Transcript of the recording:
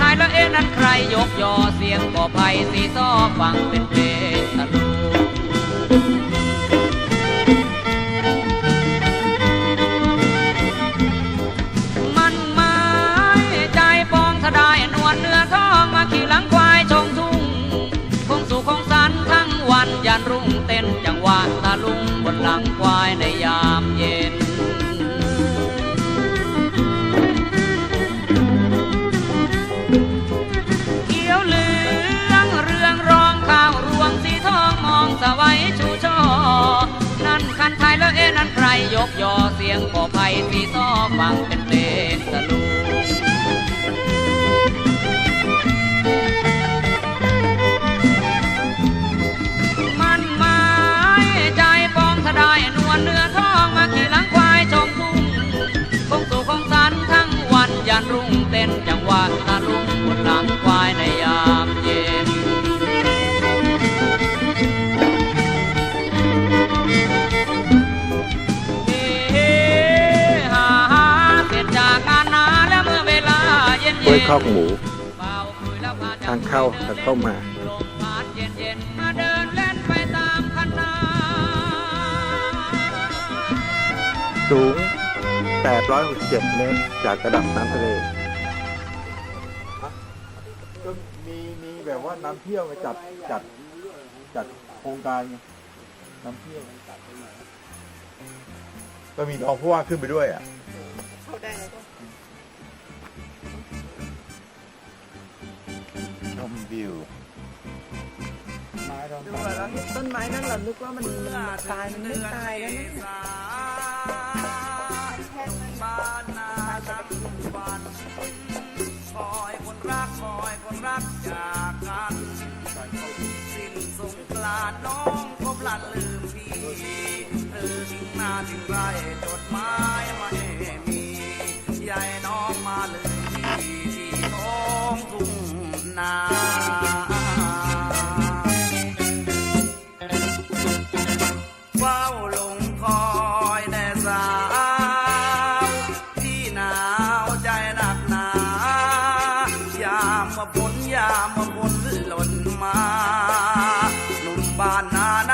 ทายแล้วเอ๊ะนั่นใครยกยอเสียงก่อไผ่สีซ้อฟังเป็นเพลงตะลุ เต้นจังหวะตะลุงบนหลังควายในยามเย็น เขียวเหลืองเรืองรองข้าวรวงสีทองมองสวัยชูช่อ นั่นคันไทยแล้วเอ๊ะนั่นใครยกยอเสียงก่อไผ่สีซ้อฟังเกล้วยเย็นคอกหมูเป่าคลุยแล้วพาทางเข้าทางเข้ามาลมพัดเย็นเย็นๆมาเดินเล่นไปตามคันนาสูง 867 เมตร จากระดับน้ำทะเล ก็มีมีแบบว่าน้ำเที่ยวมาจัดจัดจัดโครงการไงน้ำเที่ยว ก็มีรองผู้ว่าขึ้นไปด้วยอะ ชมวิวดูแล้วเห็นต้นไม้นั่นเรานึกว่ามันมาตายมันไม่ตายแล้วนะคอยคนรักคอยคนรักจากกันสิ้นสงกรานน้องก็พลันลืมพี่เธอทิ้งหน้าทิ้งไรจดหมาย บ้านนาหนา